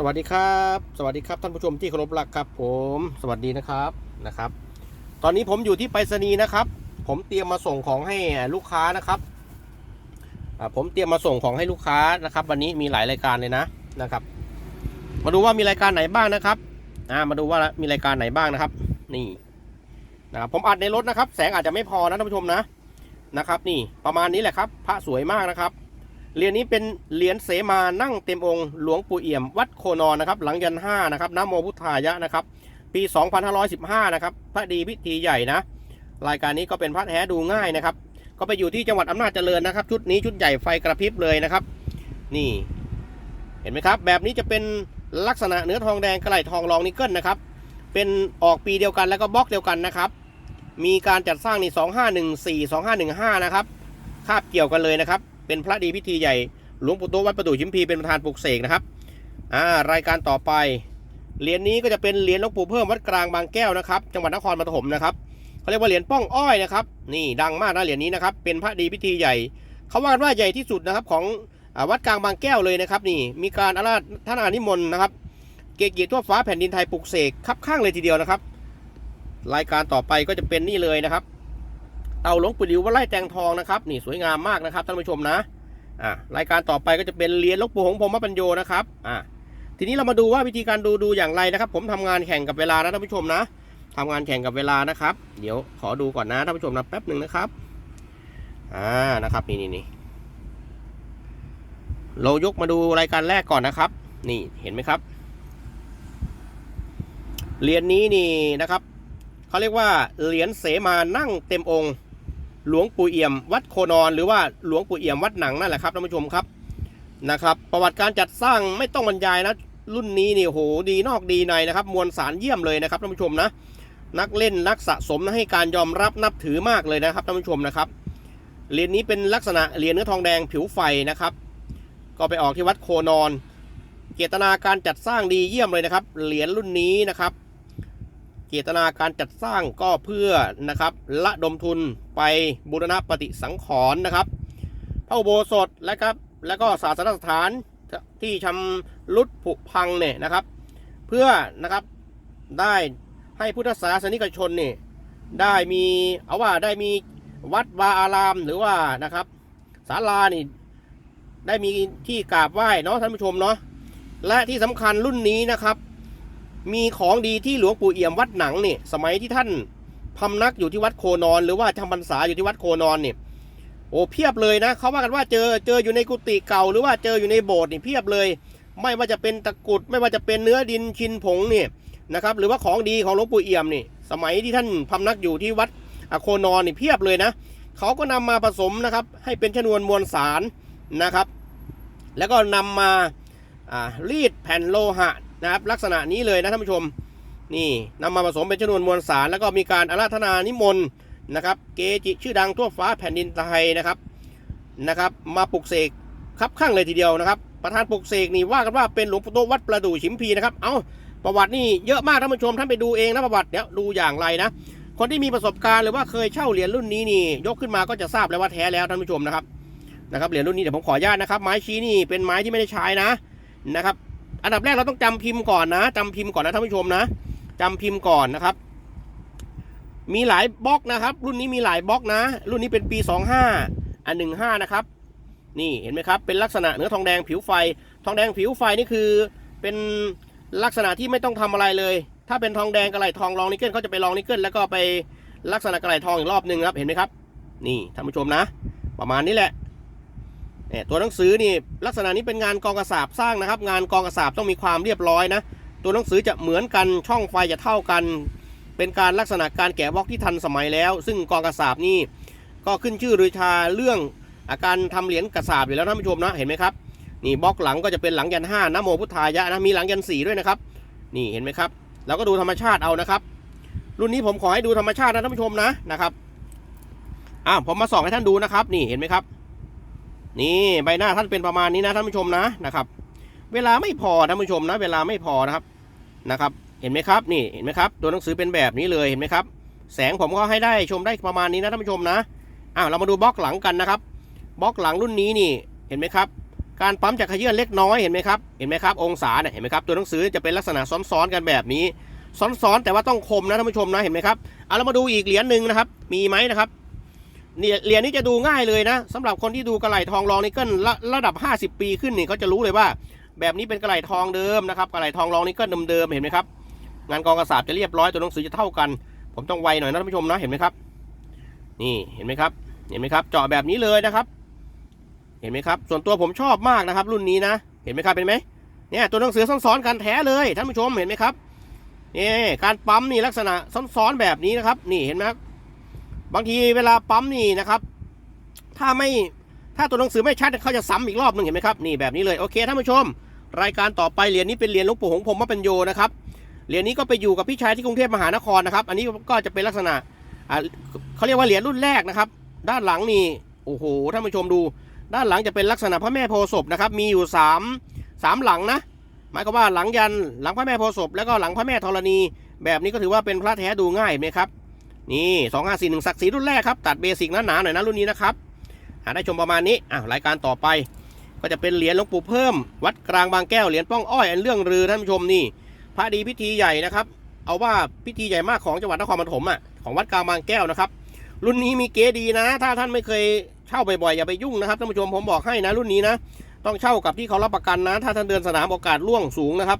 สวัสดีครับ สวัสดีครับท่านผู้ชมที่เคารพรักครับผม สวัสดีนะครับนะครับ ตอนนี้ผมอยู่ที่ไปรษณีย์นะครับ ผมเตรียมมาส่งของให้ลูกค้านะครับผมเตรียมมาส่งของให้ลูกค้านะครับ วันนี้มีหลายรายการเลยนะนะครับ มาดูว่ามีรายการไหนบ้างนะครับมาดูว่ามีรายการไหนบ้างนะครับ นี่นะครับผมอัดในรถนะครับ แสงอาจจะไม่พอนะท่านผู้ชมนะนะครับ นี่ประมาณนี้แหละครับ พระสวยมากนะครับ เหรียญนี้เป็นเหรียญเสมานั่งเต็มองค์หลวงปู่เอี่ยม วัดโคนอนนะครับหลังยันห้านะครับน้ำโมพุทธายะนะครับปี 2515 นะครับพระดีพิธีใหญ่นะ รายการนี้ก็เป็นพระแท้ดูง่ายนะครับ ก็ไปอยู่ที่จังหวัดอำนาจเจริญนะครับ ชุดนี้ชุดใหญ่ไฟกระพริบเลยนะครับ นี่ เห็นไหมครับ แบบนี้จะเป็นลักษณะเนื้อทองแดงกระไหลทองรองนิกเกิลนะครับ เป็นออกปีเดียวกันแล้วก็บล็อกเดียวกันนะครับ มีการจัดสร้างในี่2514 2515 นะครับ คาบเกี่ยวกันเลยนะครับ เป็นพระดีพิธีใหญ่หลวงปู่โตวัดประดู่ชิมพีเป็นประธานปลุกเสกนะครับอ่ารายการต่อไปเหรียญนี้ก็จะเป็นเหรียญหลวงปู่เพิ่มวัดกลางบางแก้วนะครับ จังหวัดนครปฐมนะครับเขาเรียกว่าเหรียญป้องอ้อยนะครับ นี่ดังมากนะเหรียญนี้นะครับ เป็นพระดีพิธีใหญ่เขาว่ากันว่าใหญ่ที่สุดนะครับของอาวัดกลางบางแก้วเลยนะครับ นี่มีการอาราธนานิมนต์นะครับ เกจิทั่วฟ้าแผ่นดินไทยปลุกเสกคับข้างเลยทีเดียวนะครับ รายการต่อไปก็จะเป็นนี่เลยนะครับ เต่าหลวงปู่ดิววัดไร่แตงทองนะครับนี่สวยงามมากนะครับท่านผู้ชมนะอ่ารายการต่อไปก็จะเป็นเหรียญหลวงปู่หงพรมปัญโยนะครับอ่าทีนี้เรามาดูว่าวิธีการดูดูอย่างไรนะครับ ผมทำงานแข่งกับเวลานะท่านผู้ชมนะทำงานแข่งกับเวลานะครับ เดี๋ยวขอดูก่อนนะท่านผู้ชมนะแป๊บหนึ่งนะครับอ่านะครับนี่นี่นี่เรายกมาดูรายการแรกก่อนนะครับ นี่เห็นไหมครับ เหรียญนี้นี่นะครับเขาเรียกว่าเหรียญเสมานั่งเต็มองค์ หลวงปู่เอี่ยม วัดโคนอนหรือว่าหลวงปู่เอี่ยมวัดหนังนั่นแหละครับท่านผู้ชมครับนะครับ ประวัติการจัดสร้างไม่ต้องบรรยายนะรุ่นนี้นี่โหดีนอกดีในนะครับ มวลสารเยี่ยมเลยนะครับท่านผู้ชมนะนักเล่นนักสะสมให้การยอมรับนับถือมากเลยนะครับท่านผู้ชมนะครับเหรียญนี้เป็นลักษณะเหรียญเนื้อทองแดงผิวไฟนะครับ ก็ไปออกที่วัดโคนอน เจตนาการจัดสร้างดีเยี่ยมเลยนะครับ เหรียญรุ่นนี้นะครับ เจตนาการจัดสร้างก็เพื่อนะครับละดมทุนไปบูรณปฏิสังขรณ์นะครับพระอุโบสถและครับแล้วก็ศาสนสถานที่ชำรุดผุพังเนี่ยนะครับ เพื่อนะครับได้ให้พุทธศาสนิกชนเนี่ยได้มีเอาว่าได้มีวัดวาอารามหรือว่านะครับศาลานี่ได้มีที่กราบไหว้เนาะท่านผู้ชมเนาะและที่สำคัญรุ่นนี้นะครับ มีของดีที่หลวงปู่เอี่ยมวัดหนังเนี่ยสมัยที่ท่านพำนักอยู่ที่วัดโคนอน หรือว่าจำพรรษาอยู่ที่วัดโคนอนเนี่ยโอ้เพียบเลยนะเขาว่ากันว่าเจอเจออยู่ในกุฏิเก่า หรือว่าเจออยู่ในโบสถ์นี่เพียบเลย ไม่ว่าจะเป็นตะกรุดไม่ว่าจะเป็นเนื้อดินชินผงเนี่ยนะครับหรือว่าของดีของหลวงปู่เอี่ยมนี่ สมัยที่ท่านพำนักอยู่ที่วัดโคนอนนี่เพียบเลยนะเขาก็นำมาผสมนะครับ ให้เป็นชนวนมวลสารนะครับ แล้วก็นำมาอ่ารีดแผ่นโลหะ นะครับลักษณะนี้เลยนะท่านผู้ชมนี่นำมาผสมเป็นชนวนมวลสาร แล้วก็มีการอาราธนานิมนต์นะครับ เกจิชื่อดังทั่วฟ้าแผ่นดินไทยนะครับนะครับ มาปลุกเสกครับข้างเลยทีเดียวนะครับ ประธานปลุกเสกนี่ว่ากันว่าเป็นหลวงปู่โตวัดประดู่ฉิมพีนะครับเอาประวัตินี่เยอะมากท่านผู้ชมท่านไปดูเองนะประวัติเดี๋ยวดูอย่างไรนะคนที่มีประสบการณ์หรือว่าเคยเช่าเหรียญรุ่นนี้นี่ยกขึ้นมาก็จะทราบแล้วว่าแท้แล้วท่านผู้ชมนะครับนะครับเหรียญรุ่นนี้เดี๋ยวผมขออนุญาตนะครับ ไม้ชี้นี่เป็นไม้ที่ไม่ได้ใช้นะนะครับ อันดับแรกเราต้องจำพิมพ์ก่อนนะจำพิมพ์ก่อนนะท่านผู้ชมนะจำพิมพ์ก่อนนะครับ มีหลายบล็อกนะครับ รุ่นนี้มีหลายบล็อกนะ รุ่นนี้เป็นปี25อัน15นะครับ นี่เห็นไหมครับ เป็นลักษณะเนื้อทองแดงผิวไฟ ทองแดงผิวไฟนี่คือ เป็นลักษณะที่ไม่ต้องทำอะไรเลย ถ้าเป็นทองแดงกระไหลทองรองนิกเกิลเขาจะไปรองนิกเกิลแล้วก็ไปลักษณะกระไหลทองอีกรอบหนึ่งครับ เห็นไหมครับ นี่ท่านผู้ชมนะ ประมาณนี้แหละ เนี่ยตัวหนังสือนี่ลักษณะนี้เป็นงานกองกระสาบสร้างนะครับ งานกองกระสาบต้องมีความเรียบร้อยนะ ตัวหนังสือจะเหมือนกันช่องไฟจะเท่ากัน เป็นการลักษณะการแกะบล็อกที่ทันสมัยแล้ว ซึ่งกองกระสาบนี่ก็ขึ้นชื่อรือชาเรื่องอาการทำเหรียญกระสาบอยู่แล้วท่านผู้ชมนะเห็นไหมครับนี่บล็อกหลังก็จะเป็นหลังยันห้านะโมพุทธายะนะมีหลังยันสี่ด้วยนะครับ นี่เห็นไหมครับเราก็ดูธรรมชาติเอานะครับ รุ่นนี้ผมขอให้ดูธรรมชาตินะท่านผู้ชมนะนะครับอ้าวผมมาส่องให้ท่านดูนะครับ นี่เห็นไหมครับ นี่ใบหน้าท่านเป็นประมาณนี้นะท่านผู้ชมนะนะครับ เวลาไม่พอท่านผู้ชมนะ เวลาไม่พอนะครับนะครับ เห็นไหมครับนี่เห็นไหมครับตัวหนังสือเป็นแบบนี้เลยเห็นไหมครับ แสงผมก็ให้ได้ชมได้ประมาณนี้นะท่านผู้ชมนะอ้าวเรามาดูบล็อกหลังกันนะครับบล็อกหลังรุ่นนี้นี่เห็นไหมครับ การปั๊มจะขยื่นเล็กน้อยเห็นไหมครับเห็นไหมครับ องศาเนี่ยเห็นไหมครับตัวหนังสือจะเป็นลักษณะซ้อนๆกันแบบนี้ซ้อนๆแต่ว่าต้องคมนะท่านผู้ชมนะเห็นไหมครับเอาเรามาดูอีกเหรียญหนึ่งนะครับ มีไหมนะครับ เนี่ยเหรียญนี้จะดูง่ายเลยนะสำหรับคนที่ดูกระไหลทองรองนิกเกิลระระดับ 50 ปีขึ้นนี่เขาจะรู้เลยว่า แบบนี้เป็นกระไหลทองเดิมนะครับกระไหลทองรองนิกเกิลเดิมๆเห็นไหมครับงานกองกระสาบจะเรียบร้อยตัวหนังสือจะเท่ากัน ผมต้องไวหน่อยนะท่านผู้ชมนะเห็นไหมครับ นี่เห็นไหมครับ เห็นไหมครับ เจาะแบบนี้เลยนะครับ เห็นไหมครับ ส่วนตัวผมชอบมากนะครับ รุ่นนี้นะ เห็นไหมครับเป็นไหมเนี่ยตัวหนังสือซ้อนๆกันแท้เลยท่านผู้ชมเห็นไหมครับนี่การปั๊มนี่ลักษณะซ้อนๆแบบนี้นะครับ นี่เห็นไหมครั บางทีเวลาปั๊มนี่นะครับ ถ้าไม่ถ้าตัวหนังสือไม่ชัดเขาจะซ้ำอีกรอบหนึงเห็นไหมครับนี่แบบนี้เลยโอเคท่านผู้ชม รายการต่อไปเหรียญนี้เป็นเหรียญหลวงปู่หงส์พรหมปัญโยนะครับเหรียญนี้ก็ไปอยู่กับพี่ชายที่กรุงเทพมหานครนะครับ อันนี้ก็จะเป็นลักษณะเขาเรียกว่าเหรียญรุ่นแรกนะครับ ด้านหลังนี่โอ้โหท่านผู้ชมดู ด้านหลังจะเป็นลักษณะพระแม่โพศพนะครับ มีอยู่สามสามหลังนะหมายความว่าหลังยันหลังพระแม่โพศพแล้วก็หลังพระแม่ธรณี แบบนี้ก็ถือว่าเป็นพระแท้ดูง่ายไหมครับ นี่สองห้าสี่หนึ่งศักดิ์ศรีรุ่นแรกครับ ตัดเบสิกหนาๆหน่อยนะรุ่นนี้นะครับหาได้ชมประมาณนี้อะรายการต่อไป ก็จะเป็นเหรียญหลวงปู่เพิ่ม วัดกลางบางแก้วเหรียญป้องอ้อยอันเรื่องรือท่านผู้ชมนี่พระดีพิธีใหญ่นะครับ เอาว่าพิธีใหญ่มากของจังหวัดนครปฐมอะของวัดกลางบางแก้วนะครับ รุ่นนี้มีเก๋ดีนะ ถ้าท่านไม่เคยเช่าบ่อยๆอย่าไปยุ่งนะครับท่านผู้ชมผมบอกให้นะ รุ่นนี้นะ ต้องเช่ากับที่เขารับประกันนะ ถ้าท่านเดินสนามโอกาสล่วงสูงนะครับ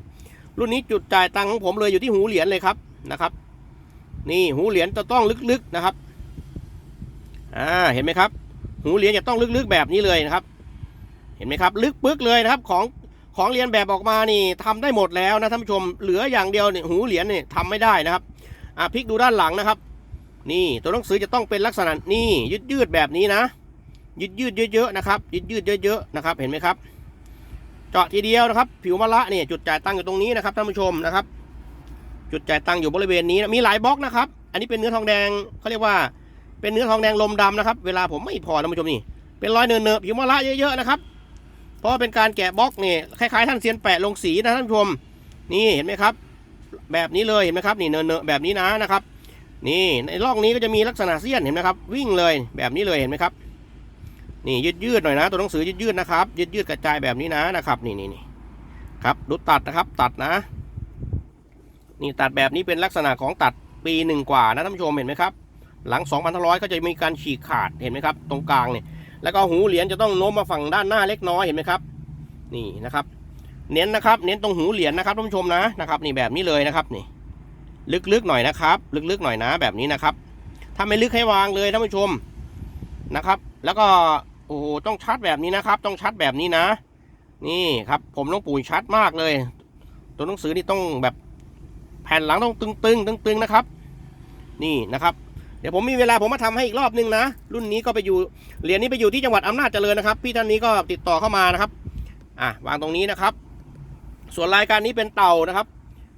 รุ่นนี้จุดจ่ายตังค์ของผมเลยอยู่ที่หูเหรียญเลยครับนะครับ นี่หูเหรียญจะต้องลึกๆนะครับอ่าเห็นไหมครับ หูเหรียญจะต้องลึกๆแบบนี้เลยนะครับ เห็นไหมครับ ลึกปึ๊กเลยนะครับของของเรียนแบบออกมานี่ทำได้หมดแล้วนะท่านผู้ชมเหลืออย่างเดียวเนี่ยหูเหรียญเนี่ยทำไม่ได้นะครับอะพลิกดูด้านหลังนะครับ นี่ตัวหนังสือจะต้องเป็นลักษณะนี่ยืดยืดแบบนี้นะ ยืดยืดเยอะๆนะครับ ยืดยืดเยอะๆนะครับ เห็นไหมครับ เจาะทีเดียวนะครับ ผิวมะละเนี่ยจุดจ่ายตังอยู่ตรงนี้นะครับท่านผู้ชมนะครับ จุดจ่ายตังค์อยู่บริเวณนี้นะมีหลายบล็อกนะครับ อันนี้เป็นเนื้อทองแดงเขาเรียกว่า เป็นเนื้อทองแดงลมดำนะครับ เวลาผมไม่พอท่านผู้ชมนี่ เป็นรอยเนินเนอะผิวมะละเยอะๆนะครับ เพราะเป็นการแกะบล็อกนี่คล้ายๆท่านเซียนแปะลงสีนะท่านผู้ชม นี่เห็นไหมครับ แบบนี้เลยเห็นไหมครับนี่เนินเนอะแบบนี้นะนะครับ นี่ในร่องนี้ก็จะมีลักษณะเสี้ยนเห็นไหมครับ วิ่งเลยแบบนี้เลยเห็นไหมครับ นี่ยืดยืดๆหน่อยนะ ตัวหนังสือยืดยืดๆนะครับยืดยืดๆกระจายแบบนี้นะนะครับ นี่นี่นี่ครับดูตัดนะครับ ตัดนะ นี่ตัดแบบนี้เป็นลักษณะของตัดปีหนึ่งกว่านะท่านผู้ชมเห็นไหมครับ หลัง 2,500 ก็จะมีการฉีกขาดเห็นไหมครับ ตรงกลางเนี่ยแล้วก็หูเหรียญจะต้องโน้มมาฝั่งด้านหน้าเล็กน้อยเห็นไหมครับ นี่นะครับ เน้นนะครับ เน้นตรงหูเหรียญนะครับท่านผู้ชมนะนะครับนี่แบบนี้เลยนะครับนี่ ลึกๆหน่อยนะครับ ลึกๆหน่อยนะ แบบนี้นะครับถ้าไม่ลึกให้วางเลยท่านผู้ชมนะครับ แล้วก็โอ้โหต้องชัดแบบนี้นะครับ ต้องชัดแบบนี้นะ นี่ครับ ผมต้องปู่ชัดมากเลย ตัวหนังสือนี่ต้องแบบ แผ่นหลังต้องตึงๆตึงๆนะครับ นี่นะครับ เดี๋ยวผมมีเวลาผมมาทำให้อีกรอบนึงนะ รุ่นนี้ก็ไปอยู่เหรียญนี้ไปอยู่ที่จังหวัดอำนาจเจริญนะครับ พี่ท่านนี้ก็ติดต่อเข้ามานะครับ อะวางตรงนี้นะครับ ส่วนรายการนี้เป็นเต่านะครับ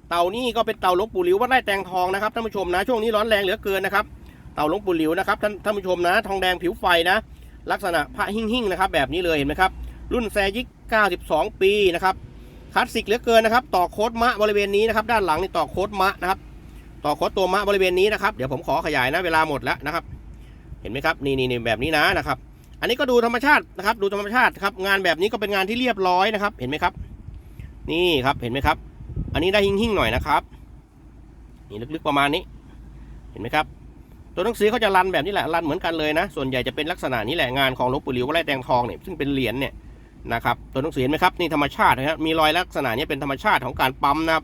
เต่านี่ก็เป็นเต่าลวงปู่หลิววัดไร่แตงทองนะครับท่านผู้ชมนะช่วงนี้ร้อนแรงเหลือเกินนะครับ เต่าลวงปู่หลิวนะครับท่านท่านผู้ชมนะ ทองแดงผิวไฟนะ ลักษณะพระหิ่งๆนะครับ แบบนี้เลยเห็นไหมครับ รุ่นแซยิก92 ปีนะครับ คลาสสิกเหลือเกินนะครับ ต่อโค้ดมะบริเวณนี้นะครับ ด้านหลังนี่ต่อโค้ดมะนะครับ ต่อโค้ดตัวมะบริเวณนี้นะครับเดี๋ยวผมขอขยายนะเวลาหมดแล้วนะครับ เห็นไหมครับนี่นี่นี่แบบนี้นะนะครับ อันนี้ก็ดูธรรมชาตินะครับ ดูธรรมชาติครับงานแบบนี้ก็เป็นงานที่เรียบร้อยนะครับ เห็นไหมครับ นี่ครับเห็นไหมครับ อันนี้ได้หิ่งๆหน่อยนะครับนี่ลึกๆประมาณนี้ เห็นไหมครับ ตัวหนังสือเขาจะรันแบบนี้แหละรันเหมือนกันเลยนะ ส่วนใหญ่จะเป็นลักษณะนี้แหละงานของลวงปู่หลิววัดไร่แตงทองเนี่ยซึ่งเป็นเหรียญเนี่ย นะครับตัวหนังสือเห็นไหมครับนี่ธรรมชาตินะครับมีรอยลักษณะนี้เป็นธรรมชาติของการปั๊มนะครับ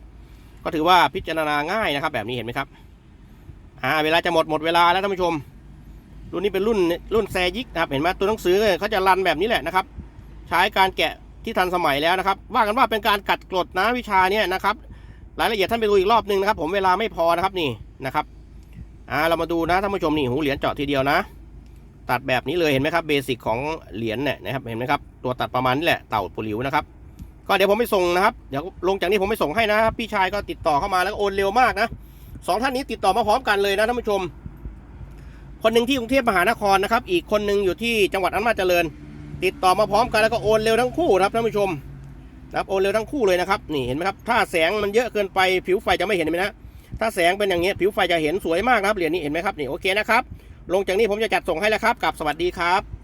ก็ถือว่าพิจารณาง่ายนะครับ แบบนี้เห็นไหมครับอ่าเวลาจะหมดหมดเวลาแล้วท่านผู้ชม รุ่นนี้เป็นรุ่นรุ่นแซยิกนะครับเห็นไหมตัวหนังสือเขาจะรันแบบนี้แหละนะครับ ใช้การแกะที่ทันสมัยแล้วนะครับ ว่ากันว่าเป็นการกัดกรดนะวิชาเนี่ยนะครับ รายละเอียดท่านไปดูอีกรอบหนึ่งนะครับ ผมเวลาไม่พอนะครับนี่นะครับอ่าเรามาดูนะท่านผู้ชมนี่หูเหรียญเจาะทีเดียวนะ ตัดแบบนี้เลยเห็นไหมครับเบสิกของเหรียญเนี่ยนะครับเห็นไหมครับตัวตัดประมาณนี้แหละเต่าปูหลิวนะครับก็เดี๋ยวผมไปส่งนะครับเดี๋ยวลงจากนี้ผมไปส่งให้นะครับพี่ชายก็ติดต่อเข้ามาแล้วก็โอนเร็วมากนะสองท่านนี้ติดต่อมาพร้อมกันเลยนะท่านผู้ชม คนหนึ่งที่กรุงเทพมหานครนะครับ อีกคนหนึ่งอยู่ที่จังหวัดอำนาจเจริญ ติดต่อมาพร้อมกันแล้วก็โอนเร็วทั้งคู่ครับท่านผู้ชมนะครับโอนเร็วทั้งคู่เลยนะครับนี่เห็นไหมครับถ้าแสงมันเยอะเกินไปผิวไฟจะไม่เห็นเห็นไหมนะถ้าแสงเป็นอย่างนี้ผิวไฟจะเห็นสวยมากนะครับเหรียญนี้เห็นไหมครับนี่โอเคนะครับ ลงจากนี้ผมจะจัดส่งให้แล้วครับกับสวัสดีครับ